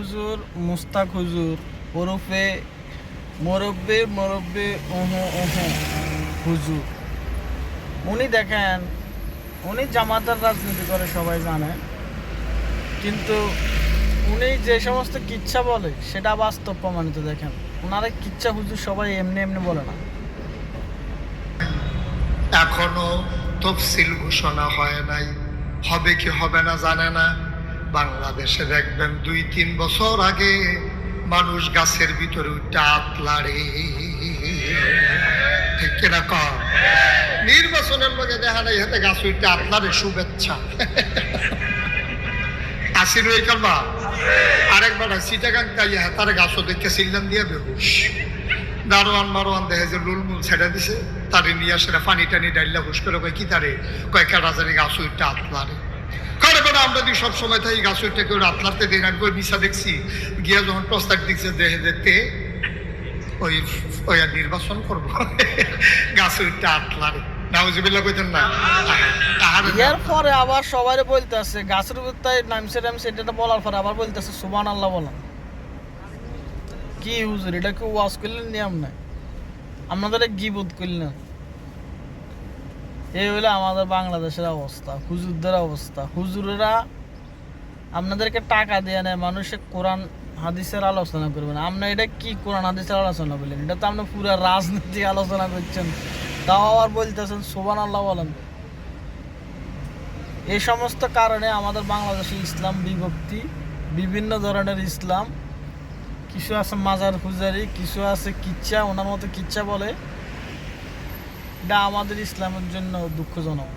হুজুর, মুস্তাক হুজুর, ওরফে মোরব্বে মোরব্বে, ওহো ওহো, হুজুর। উনি দেখেন, উনি জামাতের রাজনীতি করে, সবাই জানে। কিন্তু উনি যে সমস্ত কিচ্ছা বলে, সেটা বাস্তব প্রমাণিত দেখেন। ওনারা কিচ্ছা হুজুর সবাই এমনি এমনি বলে না। এখনও তফসিল ঘোষণা হয় নাই। হবে কি হবে না জানে না। বাংলাদেশে দেখবেন দুই, তিন বছর আগে মানুষ গাছের ভিতরে উঠে আতলারে ঠিক কিনা কর নির্বাচনের মধ্যে দেখা নাই হাতে গাছ উঠতে আতলারে শুভেচ্ছা। আসিল এই কালবা আরেকবার সিটাগাং তাই হাতারে গাছও দেখে সিল্লাম দিয়ে বেহুশ। দারোয়ান মারোয়ান দেখে যে লুলমুল ছেড়ে দিছে, তারে নিয়ে সেটা পানি টানি ডাইল্লা হুস করে কয়, কি তারে? কয়েকটা রাজারি গাছ উইটা আতলারে করে আমরা দি সব সময় তাই গাছ উইটা কেউ আতলাতে দিন মিশা দেখছি, গিয়া যখন প্রস্তাব দিচ্ছে দেখে দেখতে ওই ওই আর নির্বাচন গাছ নাউজিবিল্লা কইতেন না? পরে আবার সবাই বলতেছে, গাছের তাই নামছে নামছে, এটা বলার পরে আবার বলতেছে সুবান আল্লাহ বলেন কি হুজুর, এটা কি ওয়াজ করলেন নিয়ম নাই? আপনাদের গিবোধ করলেন? এই হলো আমাদের বাংলাদেশের অবস্থা, হুজুরদের অবস্থা। হুজুরেরা আপনাদেরকে টাকা দিয়ে নেয় মানুষে কোরআন, হাদিসের আলোচনা করবেন আপনি এটা কি কোরআন, হাদিসের আলোচনা করলেন এটা তো আপনি পুরো রাজনীতি আলোচনা করছেন। তাও আবার বলতেছেন সোবান আল্লাহ বলেন। এই সমস্ত কারণে আমাদের বাংলাদেশে ইসলাম বিভক্তি, বিভিন্ন ধরনের ইসলাম। কিছু আছে মাজার পূজারি, কিছু আছে কিচ্ছা, ওনার মতো কিচ্ছা বলে। এটা আমাদের ইসলামের জন্য দুঃখজনক।